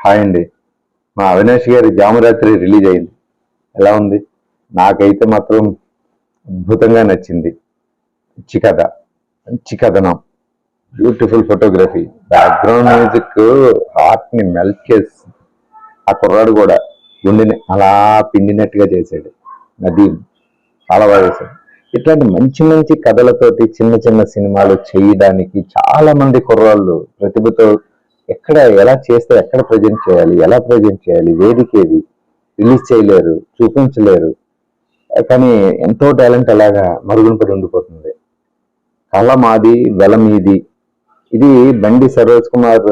Hi అండి. మా అవినాష్ గారి జామరాత్రి రిలీజ్ అయింది. ఎలా ఉంది? నాకైతే మాత్రం అద్భుతంగా నచ్చింది. మంచి కథ. మంచి కథనం. బ్యూటిఫుల్ ఫోటోగ్రఫీ బ్యాక్గ్రౌండ్ మ్యూజిక్ హార్ట్ని మెల్ట్ చేసి ఆ కుర్రాడు కూడా గుండెని అలా పిండినట్టుగా చేశాడు. నదీం చాలా బాగా చేశాడు ఇట్లాంటి మంచి మంచి కథలతోటి చిన్న చిన్న సినిమాలు చేయడానికి చాలా మంది కుర్రాళ్ళు ప్రతిభతో ఎక్కడ ఎలా చేస్తే ఎక్కడ ప్రజెంట్ చేయాలి ఎలా ప్రజెంట్ చేయాలి వేదిక ఏది? రిలీజ్ చేయలేరు చూపించలేరు. కానీ ఎంతో టాలెంట్ అలాగా మరుగున పడి ఉండిపోతుంది. కళ మాది వెల మీది. ఇది బండి సరోజ్ కుమార్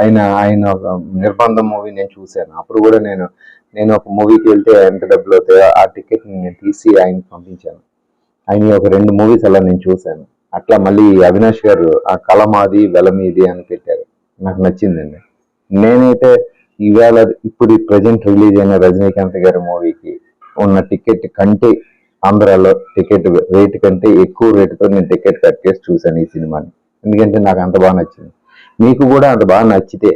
ఆయన ఆయన ఒక నిర్బంధం మూవీ నేను చూశాను. అప్పుడు కూడా నేను నేను ఒక మూవీకి వెళ్తే ఎంత డబ్బులు అవుతాయో ఆ టికెట్ నేను తీసి ఆయనకి పంపించాను. ఆయన ఒక రెండు మూవీస్ అలా నేను చూశాను. అట్లా మళ్ళీ అవినాష్ గారు ఆ కళ మాది వెల మీది అని నాకు నచ్చిందండి. నేనైతే ఈవేళ ఇప్పుడు ప్రజెంట్ రిలీజ్ అయిన రజనీకాంత్ గారి మూవీకి ఉన్న టికెట్ కంటే ఆంధ్రాలో టికెట్ రేట్ కంటే ఎక్కువ రేటుతో నేను టికెట్ కట్ చేసి చూశాను ఈ సినిమాని. ఎందుకంటే నాకు అంత బాగా నచ్చింది. మీకు కూడా అంత బాగా నచ్చితే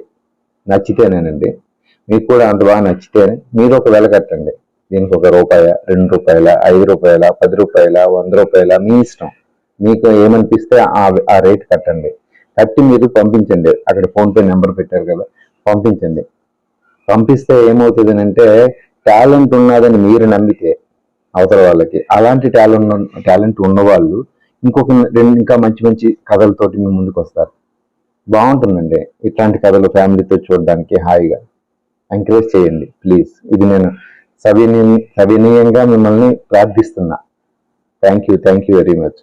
నచ్చితేనేనండి. మీకు కూడా అంత బాగా నచ్చితేనే మీరు ఒక వెల కట్టండి. దీనికి ఒక రూపాయ రెండు రూపాయల ఐదు రూపాయల పది రూపాయల వంద రూపాయల మీ ఇష్టం. మీకు ఏమనిపిస్తే ఆ ఆ రేట్ కట్టండి. కట్టి మీరు పంపించండి. అక్కడ ఫోన్పే నెంబర్ పెట్టారు కదా పంపించండి. పంపిస్తే ఏమవుతుంది అంటే టాలెంట్ ఉన్నదని మీరు నమ్మితే అవతల వాళ్ళకి అలాంటి టాలెంట్ టాలెంట్ ఉన్నవాళ్ళు ఇంకొక రెండు ఇంకా మంచి మంచి కథలతోటి మీ ముందుకు వస్తారు. బాగుంటుందండి. ఇట్లాంటి కథలు ఫ్యామిలీతో చూడడానికి హాయిగా ఎంకరేజ్ చేయండి ప్లీజ్. ఇది నేను సవినీ సవినీయంగా మిమ్మల్ని ప్రార్థిస్తున్నా. Thank you thank you very much.